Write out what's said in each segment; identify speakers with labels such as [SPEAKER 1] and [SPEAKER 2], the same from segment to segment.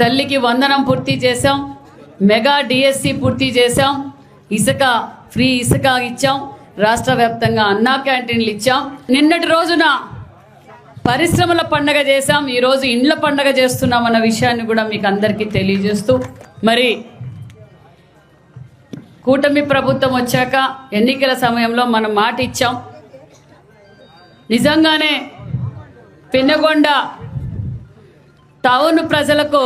[SPEAKER 1] తల్లికి వందనం పూర్తి చేశాం మెగా డిఎస్సి పూర్తి చేశాం ఇసుక ఫ్రీ ఇసుక ఇచ్చాం రాష్ట్ర వ్యాప్తంగా అన్నా క్యాంటీన్లు ఇచ్చాం. నిన్నటి రోజున పరిశ్రమల పండగ చేశాం ఈరోజు ఇండ్ల పండగ చేస్తున్నాం అన్న విషయాన్ని కూడా మీకు అందరికీ తెలియజేస్తూ. మరి కూటమి ప్రభుత్వం వచ్చాక ఎన్నికల సమయంలో మనం మాట ఇచ్చాం. నిజంగానే పిన్నగొండ టౌన్ ప్రజలకు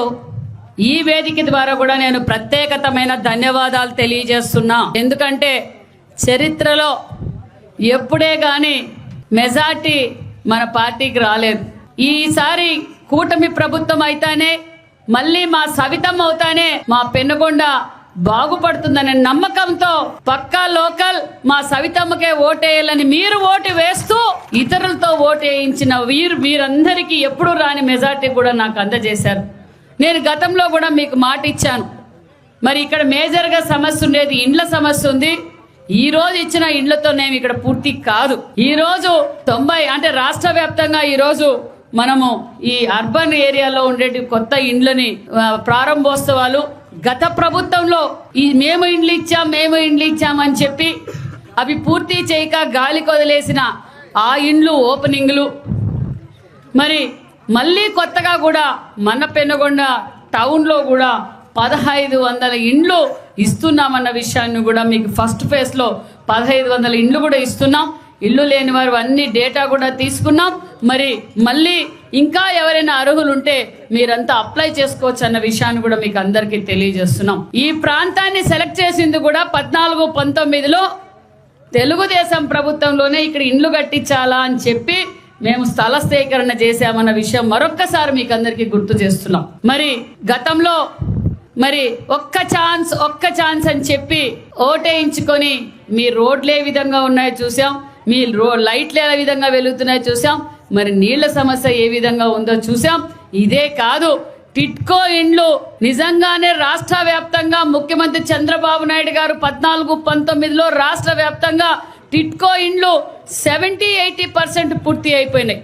[SPEAKER 1] ఈ వేదిక ద్వారా కూడా నేను ప్రత్యేకతమైన ధన్యవాదాలు తెలియజేస్తున్నా. ఎందుకంటే చరిత్రలో ఎప్పుడే కానీ మెజార్టీ మన పార్టీకి రాలేదు. ఈసారి కూటమి ప్రభుత్వం అయితేనే మళ్ళీ మా సవితం అవుతానే మా పెనుగొండ బాగుపడుతుందనే నమ్మకంతో పక్కా లోకల్ మా సవితమ్మకే ఓటేయాలని మీరు ఓటు వేస్తూ ఇతరులతో ఓటు వేయించిన వీరు మీరందరికీ ఎప్పుడు రాని మెజార్టీ కూడా నాకు అందజేశారు. నేను గతంలో కూడా మీకు మాట ఇచ్చాను. మరి ఇక్కడ మేజర్గా సమస్య ఉండేది ఇండ్ల సమస్య ఉంది. ఈ రోజు ఇచ్చిన ఇండ్లతోనేమి ఇక్కడ పూర్తి కాదు. ఈ రోజు తొంభై అంటే రాష్ట్ర వ్యాప్తంగా ఈ రోజు మనము ఈ అర్బన్ ఏరియాలో ఉండే కొత్త ఇండ్లని ప్రారంభోత్సవాలు గత ప్రభుత్వంలో ఈ మేము ఇండ్లు ఇచ్చాం మేము ఇండ్లు ఇచ్చామని చెప్పి అవి పూర్తి చేయక గాలి కొదిలేసిన ఆ ఇండ్లు ఓపెనింగ్లు. మరి మళ్ళీ కొత్తగా కూడా మన పెనుగొండ టౌన్లో కూడా పదహైదు వందల ఇండ్లు ఇస్తున్నామన్న విషయాన్ని కూడా మీకు ఫస్ట్ ఫేజ్లో పదహైదు వందల ఇండ్లు కూడా ఇస్తున్నాం. ఇల్లు లేని వారు అన్ని డేటా కూడా తీసుకున్నాం. మరి మళ్ళీ ఇంకా ఎవరైనా అర్హులు ఉంటే మీరంతా అప్లై చేసుకోవచ్చు అన్న విషయాన్ని కూడా మీకు అందరికీ తెలియజేస్తున్నాం. ఈ ప్రాంతాన్ని సెలెక్ట్ చేసింది కూడా పద్నాలుగు పంతొమ్మిదిలో తెలుగుదేశం ప్రభుత్వంలోనే ఇక్కడ ఇండ్లు కట్టించాలా అని చెప్పి మేము స్థల సేకరణ చేశామన్న విషయం మరొక్కసారి మీకు అందరికీ గుర్తు చేస్తున్నాం. మరి గతంలో మరి ఒక్క ఛాన్స్ ఒక్క ఛాన్స్ అని చెప్పి ఓటేయించుకొని మీ రోడ్లు ఏ విధంగా ఉన్నాయో చూసాం మీ రో లైట్లు ఏ విధంగా వెలుగుతున్నాయో చూసాం మరి నీళ్ళ సమస్య ఏ విధంగా ఉందో చూసాం ఇదే కాదు టిట్కో ఇండ్లు నిజంగానే రాష్ట్ర వ్యాప్తంగా ముఖ్యమంత్రి చంద్రబాబు నాయుడు గారు పద్నాలుగు పంతొమ్మిదిలో రాష్ట్ర వ్యాప్తంగా టిట్కో ఇండ్లు సెవెంటీ ఎయిటీ పర్సెంట్ పూర్తి అయిపోయినాయి.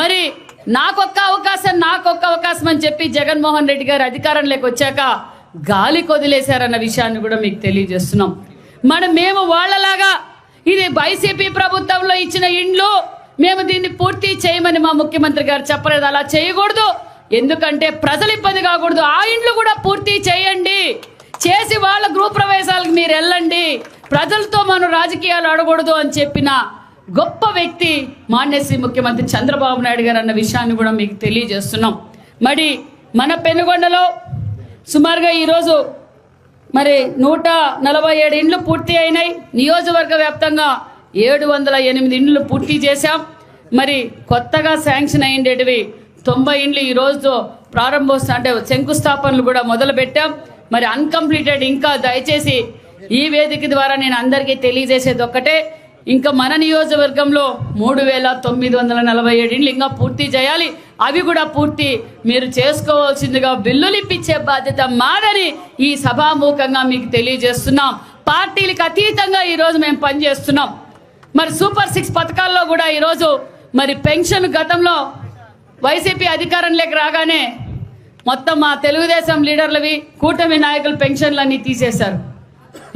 [SPEAKER 1] మరి నాకొక్క అవకాశం నాకొక్క అవకాశం అని చెప్పి జగన్మోహన్ రెడ్డి గారు అధికారంలోకి వచ్చాక గాలి కొదిలేశారన్న విషయాన్ని కూడా మీకు తెలియజేస్తున్నాం. మనం మేము వాళ్ళలాగా ఇది వైసీపీ ప్రభుత్వంలో ఇచ్చిన ఇండ్లు మేము దీన్ని పూర్తి చేయమని మా ముఖ్యమంత్రి గారు చెప్పలేదు. అలా చేయకూడదు. ఎందుకంటే ప్రజలు ఇబ్బంది కాకూడదు. ఆ ఇండ్లు కూడా పూర్తి చేయండి. చేసి వాళ్ళ గృహ ప్రవేశాలకు మీరు వెళ్ళండి. ప్రజలతో మనం రాజకీయాలు ఆడకూడదు అని చెప్పిన గొప్ప వ్యక్తి మాన్యశ్రీ ముఖ్యమంత్రి చంద్రబాబు నాయుడు గారు అన్న విషయాన్ని కూడా మీకు తెలియజేస్తున్నాం. మరి మన పెనుగొండలో సుమారుగా ఈరోజు మరి నూట నలభై ఏడు ఇండ్లు పూర్తి అయినాయి. నియోజకవర్గ వ్యాప్తంగా ఏడు వందల ఎనిమిది ఇండ్లు పూర్తి చేశాం. మరి కొత్తగా శాంక్షన్ అయ్యేటివి తొంభై ఇండ్లు ఈ రోజు ప్రారంభోత్సవం అంటే శంకుస్థాపనలు కూడా మొదలుపెట్టాం. మరి అన్కంప్లీటెడ్ ఇంకా దయచేసి ఈ వేదిక ద్వారా నేను అందరికీ తెలియజేసేది ఒక్కటే. ఇంకా మన నియోజకవర్గంలో మూడు వేల తొమ్మిది వందల నలభై ఏడు ఇండ్లు ఇంకా పూర్తి చేయాలి. అవి కూడా పూర్తి మీరు చేసుకోవాల్సిందిగా బిల్లులు ఇప్పించే బాధ్యత మాదని ఈ సభాముఖంగా మీకు తెలియజేస్తున్నాం. పార్టీలకు అతీతంగా ఈరోజు మేము పనిచేస్తున్నాం. మరి సూపర్ సిక్స్ పథకాల్లో కూడా ఈరోజు మరి పెన్షన్ గతంలో వైసీపీ అధికారంలోకి రాగానే మొత్తం మా తెలుగుదేశం లీడర్లవి కూటమి నాయకుల పెన్షన్లన్నీ తీసేశారు.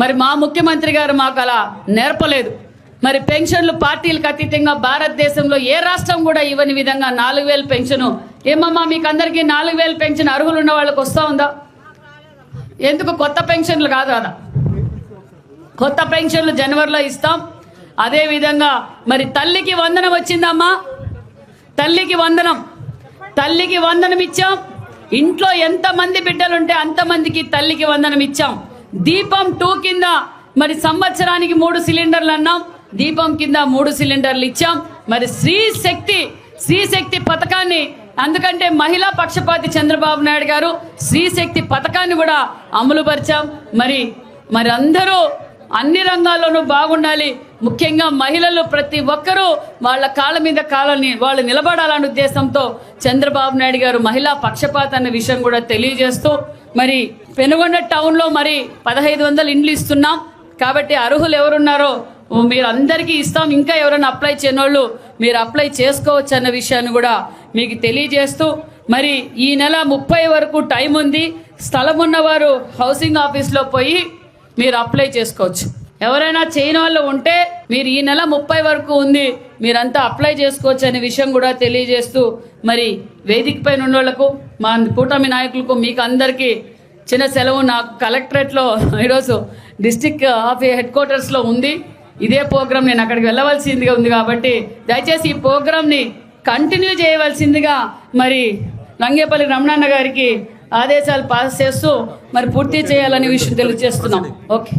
[SPEAKER 1] మరి మా ముఖ్యమంత్రి గారు మాకు అలా నేర్పలేదు. మరి పెన్షన్లు పార్టీలకు అతీతంగా భారతదేశంలో ఏ రాష్ట్రం కూడా ఇవ్వని విధంగా నాలుగు వేలు పెన్షను ఏమమ్మా మీకు అందరికీ నాలుగు వేలు పెన్షన్ అర్హులు ఉన్న వాళ్ళకి వస్తూ ఉందా? ఎందుకు కొత్త పెన్షన్లు కాదు కదా? కొత్త పెన్షన్లు జనవరిలో ఇస్తాం అదే విధంగా మరి తల్లికి వందనం వచ్చిందమ్మా. తల్లికి వందనం. తల్లికి వందనం ఇచ్చాం. ఇంట్లో ఎంతమంది బిడ్డలుంటే అంతమందికి తల్లికి వందనం ఇచ్చాం. దీపం టూ కింద మరి సంవత్సరానికి మూడు సిలిండర్లు అన్నాం. దీపం కింద మూడు సిలిండర్లు ఇచ్చాం. మరి స్త్రీ శక్తి స్త్రీ శక్తి పథకాన్ని అందుకంటే మహిళా పక్షపాతి చంద్రబాబు నాయుడు గారు స్త్రీ శక్తి పథకాన్ని కూడా అమలుపరిచాం. మరి మరి అందరూ అన్ని రంగాల్లోనూ బాగుండాలి. ముఖ్యంగా మహిళలు ప్రతి ఒక్కరూ వాళ్ళ కాళ్ళ మీద కాళ్ళని వాళ్ళు నిలబడాలనే ఉద్దేశంతో చంద్రబాబు నాయుడు గారు మహిళా పక్షపాత అన్న విషయం కూడా తెలియజేస్తూ మరి పెనుగొండ టౌన్లో మరి పదహైదు వందలు ఇండ్లు ఇస్తున్నాం. కాబట్టి అర్హులు ఎవరున్నారో మీరు అందరికీ ఇస్తాం. ఇంకా ఎవరైనా అప్లై చేయనోళ్ళు మీరు అప్లై చేసుకోవచ్చు అన్న విషయాన్ని కూడా మీకు తెలియజేస్తూ మరి ఈ నెల ముప్పై వరకు టైం ఉంది. స్థలం ఉన్నవారు హౌసింగ్ ఆఫీస్లో పోయి మీరు అప్లై చేసుకోవచ్చు. ఎవరైనా చేయని వాళ్ళు ఉంటే మీరు ఈ నెల ముప్పై వరకు ఉంది మీరంతా అప్లై చేసుకోవచ్చు అనే విషయం కూడా తెలియజేస్తూ మరి వేదిక పైన ఉన్నోళ్ళకు వాళ్ళకు మా కూటమి నాయకులకు మీకు అందరికీ చిన్న సెలవు. నాకు కలెక్టరేట్లో ఈరోజు డిస్టిక్ ఆఫ్ హెడ్ క్వార్టర్స్లో ఉంది. ఇదే ప్రోగ్రామ్ నేను అక్కడికి వెళ్ళవలసిందిగా ఉంది కాబట్టి దయచేసి ఈ ప్రోగ్రామ్ని కంటిన్యూ చేయవలసిందిగా మరి రంగేపల్లి రమణన్న గారికి ఆదేశాలు పాస్ చేస్తూ మరి పూర్తి చేయాలనే విషయం తెలియజేస్తున్నాం. ఓకే.